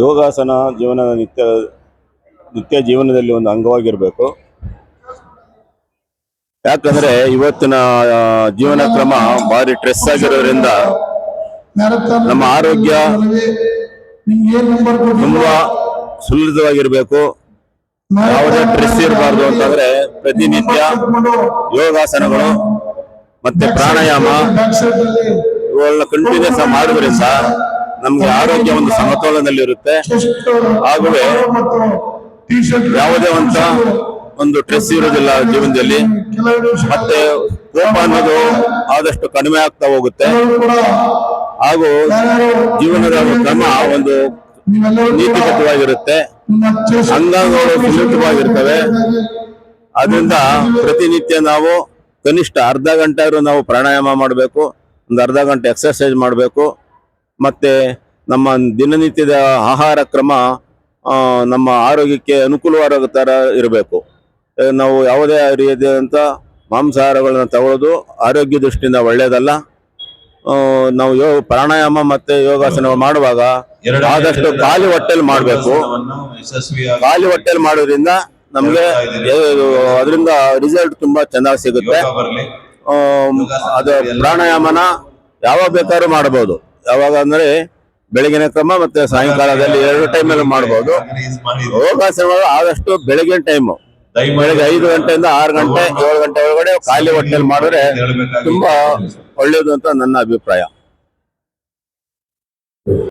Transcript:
ಯೋಗಾಸನ ಜೀವನ ನಿತ್ಯ ನಿತ್ಯ ಜೀವನದಲ್ಲಿ ಒಂದು ಅಂಗವಾಗಿರಬೇಕು. ಯಾಕಂದ್ರೆ ಇವತ್ತಿನ ಜೀವನ ಕ್ರಮ ಭಾರಿ ಸ್ಟ್ರೆಸ್ ಆಗಿರೋದ್ರಿಂದ ನಮ್ಮ ಆರೋಗ್ಯ ತುಂಬಾ ಸುಲಭವಾಗಿರ್ಬೇಕು. ಯಾವುದೇ ಸ್ಟ್ರೆಸ್ ಇರಬಾರ್ದು ಅಂತಂದ್ರೆ ಪ್ರತಿನಿತ್ಯ ಯೋಗಾಸನಗಳು ಮತ್ತೆ ಪ್ರಾಣಾಯಾಮ, ಇವುಗಳನ್ನ ಕಂಟಿನ್ಯೂಸ್ ಮಾಡೋದ್ರಿಂದ ನಮ್ಗೆ ಆರೋಗ್ಯ ಒಂದು ಸಮತೋಲನದಲ್ಲಿರುತ್ತೆ. ಹಾಗೂ ಯಾವುದೇ ಅಂತ ಒಂದು ಸ್ಟ್ರೆಸ್ ಇರೋದಿಲ್ಲ ಜೀವನದಲ್ಲಿ. ಮತ್ತೆ ಕೋಪ ಅನ್ನೋದು ಆದಷ್ಟು ಕಡಿಮೆ ಆಗ್ತಾ ಹೋಗುತ್ತೆ. ಹಾಗೂ ಜೀವನದ ಒಂದು ಕ್ರಮ ಒಂದು ನೀತಿಬದ್ಧವಾಗಿರುತ್ತೆ ಅಂಗಾಂಗಗಳು ಸುಲಭವಾಗಿರ್ತವೆ ಅದರಿಂದ ಪ್ರತಿನಿತ್ಯ ನಾವು ಕನಿಷ್ಠ ಅರ್ಧ ಗಂಟೆ ಆದ್ರೂ ನಾವು ಪ್ರಾಣಾಯಾಮ ಮಾಡಬೇಕು. ಒಂದು ಅರ್ಧ ಗಂಟೆ ಎಕ್ಸರ್ಸೈಜ್ ಮಾಡಬೇಕು. ಮತ್ತೆ ನಮ್ಮ ದಿನನಿತ್ಯದ ಆಹಾರ ಕ್ರಮ ನಮ್ಮ ಆರೋಗ್ಯಕ್ಕೆ ಅನುಕೂಲವಾದ ಥರ ಇರಬೇಕು ನಾವು ಯಾವುದೇ ರೀತಿಯಾದಂಥ ಮಾಂಸಾಹಾರಗಳನ್ನ ತಗೊಳ್ಳೋದು ಆರೋಗ್ಯ ದೃಷ್ಟಿಯಿಂದ ಒಳ್ಳೆಯದಲ್ಲ. ನಾವು ಯೋಗ ಪ್ರಾಣಾಯಾಮ ಮತ್ತೆ ಯೋಗಾಸನ ಮಾಡುವಾಗ ಆದಷ್ಟು ಖಾಲಿ ಹೊಟ್ಟೆಲಿ ಮಾಡಬೇಕು. ಖಾಲಿ ಹೊಟ್ಟೆಲಿ ಮಾಡೋದ್ರಿಂದ ನಮಗೆ ಅದರಿಂದ ರಿಸಲ್ಟ್ ತುಂಬಾ ಚೆನ್ನಾಗಿ ಸಿಗುತ್ತೆ. ಅದು ಪ್ರಾಣಾಯಾಮನ ಯಾವಾಗ ಬೇಕಾದ್ರೂ ಮಾಡಬಹುದು ಯಾವಾಗ ಅಂದ್ರೆ ಬೆಳಗಿನ ಕ್ರಮ ಮತ್ತೆ ಸಾಯಂಕಾಲದಲ್ಲಿ ಎರಡು ಟೈಮಲ್ಲಿ ಮಾಡಬಹುದು ಯೋಗಾಸನ ಆದಷ್ಟು ಬೆಳಗಿನ ಟೈಮ್ ಬೆಳಗ್ಗೆ ಐದು ಗಂಟೆಯಿಂದ ಆರು ಗಂಟೆ, ಏಳು ಗಂಟೆ ಒಳಗಡೆ ಖಾಲಿ ಹೊಟ್ಟೆಯಲ್ಲಿ ಮಾಡಿದ್ರೆ ತುಂಬಾ ಒಳ್ಳೇದು ಅಂತ ನನ್ನ ಅಭಿಪ್ರಾಯ.